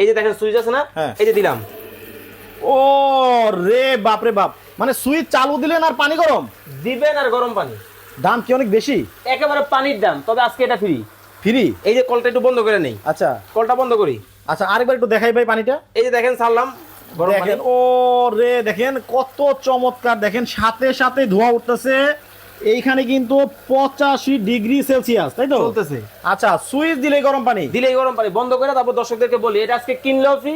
এই যে দেখেন সুইচ আছে না হ্যাঁ। এই যে দিলাম। ও রে বাপ রে বাপ। মানে সুইচ চালু দিলেন আর পানি গরম? দিবেন আর গরম পানি। দাম কি অনেক বেশি? একেবারে পানির দাম তবে আজকে এটা ফ্রি ফ্রি এই যে কলটা একটু বন্ধ করে নেই। আচ্ছা। কলটা বন্ধ করি। আচ্ছা আরেকবার একটু দেখাই ভাই পানিটা। এই যে দেখেন ছাড়লাম দেখেন ও রে দেখেন কত চমৎকার। দেখেন সাথে সাথে ধোয়া উঠতেছে। এইখানে কিন্তু পঁচাশি ডিগ্রি সেলসিয়াস তাই তো? চলতেছে। আচ্ছা সুইচ দিলে গরম পানি? দিলেই গরম পানি বন্ধ করে তারপর দর্শকদেরকে বলি এটা আজকে কিনলেও ফ্রি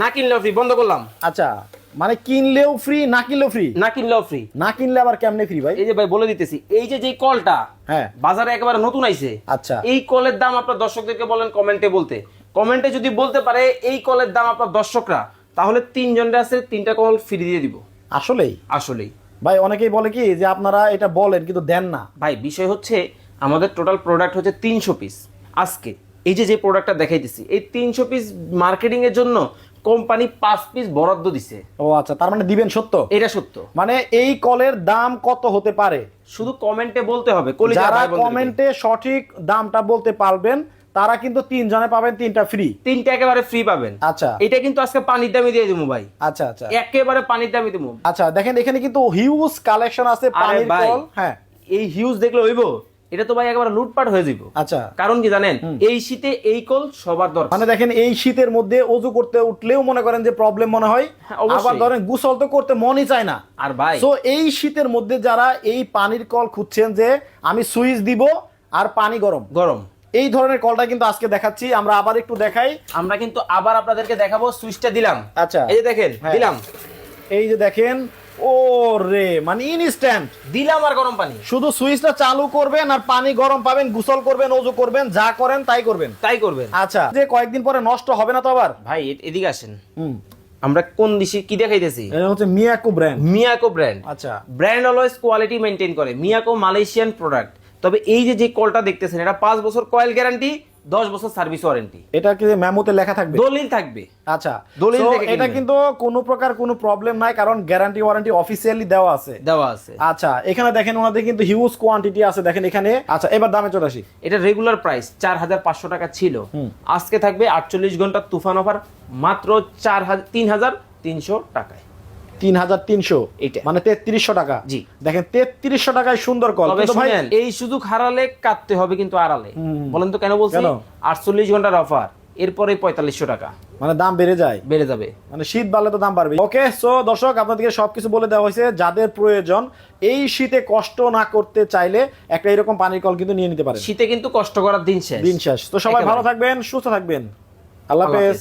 না কিনলেও ফ্রি বন্ধ করলাম। আচ্ছা মানে কিনলেও ফ্রি না কিনলেও ফ্রি না কিনলেও ফ্রি না কিনলে আবার কেমনে ফ্রি ভাই? এই যে ভাই বলে দিতেছি এই যে যে কলটা হ্যাঁ। বাজারে একেবারে নতুন আইছে আচ্ছা। এই কলের দাম আপনার দর্শকদেরকে বলেন কমেন্টে বলতে। কমেন্টে যদি বলতে পারে এই কলের দাম আপনার দর্শকরা তাহলে তিনজনটা আছে তিনটা কল ফ্রি দিয়ে দিব। আসলেই? আসলেই। ভাই অনেকেই বলে কি যে আপনারা এটা বলেন কিন্তু দেন না। ভাই বিষয় হচ্ছে আমাদের টোটাল প্রোডাক্ট হচ্ছে তিনশো পিস আজকে এই যে যে প্রোডাক্টটা দেখাইতেছি এই তিনশো পিস মার্কেটিং এর জন্য কোম্পানি পাঁচ পিস বরাদ্দ দিছে। ও আচ্ছা তার মানে দিবেন সত্য? এটা সত্য। মানে এই কলের দাম কত হতে পারে? শুধু কমেন্টে বলতে হবে যারা কমেন্টে সঠিক দামটা বলতে পারবেন তারা কিন্তু তিনজনে পাবেন তিনটা ফ্রি তিনটা একেবারে ফ্রি পাবেন। আচ্ছা। এটা কিন্তু আজকে পানির দামে দিয়ে দেবো ভাই। আচ্ছা আচ্ছা। একেবারে পানির দামে দিব। আচ্ছা দেখেন এখানে কিন্তু হিউজ কালেকশন আছে পানির। কল হ্যাঁ। এই হিউজ দেখলে হইব এটা তো ভাই একেবারে লুটপাট হয়ে যাব আচ্ছা। কারণ কি জানেন এই শীতে এই কল সবার দরকার। মানে দেখেন এই শীতের মধ্যে অজু করতে উঠলেও মনে করেন যে প্রবলেম মনে হয় হ্যাঁ। আবার ধরেন গোসল তো করতে মনই চায় না। আর ভাই। সো এই শীতের মধ্যে যারা এই পানির কল খুঁজছেন যে আমি সুইচ দিব আর পানি গরম। গরম। এই ধরনের কলটা কিন্তু আজকে দেখাচ্ছি আমরা আবার একটু দেখাই। আমরা কিন্তু আবার আপনাদেরকে দেখাবো সুইচটা দিলাম। আচ্ছা। এই যে দেখেন হ্যাঁ। দিলাম। এই যে দেখেন ও রে মানে ইনস্ট্যান্ট দিলাম আর গরম পানি। শুধু সুইচটা চালু করবেন আর পানি গরম পাবেন গোসল করবেন ওজু করবেন যা করেন তাই করবেন। তাই করবেন। আচ্ছা যে কয়েকদিন পরে নষ্ট হবে না তো আবার? ভাই এদিকে আসেন। হুম। আমরা কোন দিশে কি দেখাইতেছি? এটা হচ্ছে মিয়াকো ব্র্যান্ড মিয়াকো ব্র্যান্ড আচ্ছা। ব্র্যান্ড অলওয়েজ কোয়ালিটি মেনটেন করে। মিয়াকো মালয়েশিয়ান প্রোডাক্ট তবে এই যে যে কলটা দেখতেছেন এটা পাঁচ বছর কয়েল গ্যারান্টি দশ বছর সার্ভিস ওয়ারেন্টি এটা কি মেমোতে লেখা থাকবে? দলিল থাকবে। আচ্ছা দলিল এটা কিন্তু কোনো প্রকার কোনো প্রবলেম নাই কারণ গ্যারান্টি ওয়ারেন্টি অফিসিয়ালি দেওয়া আছে। দেওয়া আছে। আচ্ছা এখানে দেখেন ওনাদের কিন্তু হিউজ কোয়ান্টিটি আছে দেখেন এখানে। আচ্ছা এবার দামে চলে আসি। এটা রেগুলার প্রাইস চার হাজার পাঁচশো টাকা ছিল। আজকে থাকবে আটচল্লিশ ঘণ্টা তুফান অফার মাত্র চার হাজার তিন হাজার তিনশো টাকায়। তিন হাজার তিনশো। মানে তেত্রিশশো টাকা। জি। দেখেন তেত্রিশশো টাকায় সুন্দর কল। ভাই এই সুযোগ হারালে কাটতে হবে কিন্তু আড়ালে। বলেন তো কেন বলছি? আটচল্লিশ ঘণ্টার অফার এরপরে পঁয়তাল্লিশশো টাকা। মানে দাম বেড়ে যায়। বেড়ে যাবে। মানে শীত বাড়লে তো দাম বাড়বে। ওকে সো দর্শক আপনাদেরকে সবকিছু বলে দেওয়া হয়েছে যাদের প্রয়োজন এই শীতে কষ্ট না করতে চাইলে একটা এরকম পানির কল কিন্তু নিয়ে নিতে পারেন। শীতে কিন্তু কষ্ট করার দিন শেষ। দিন শেষ। তো সবাই ভালো থাকবেন সুস্থ থাকবেন। আল্লাহ হাফেজ।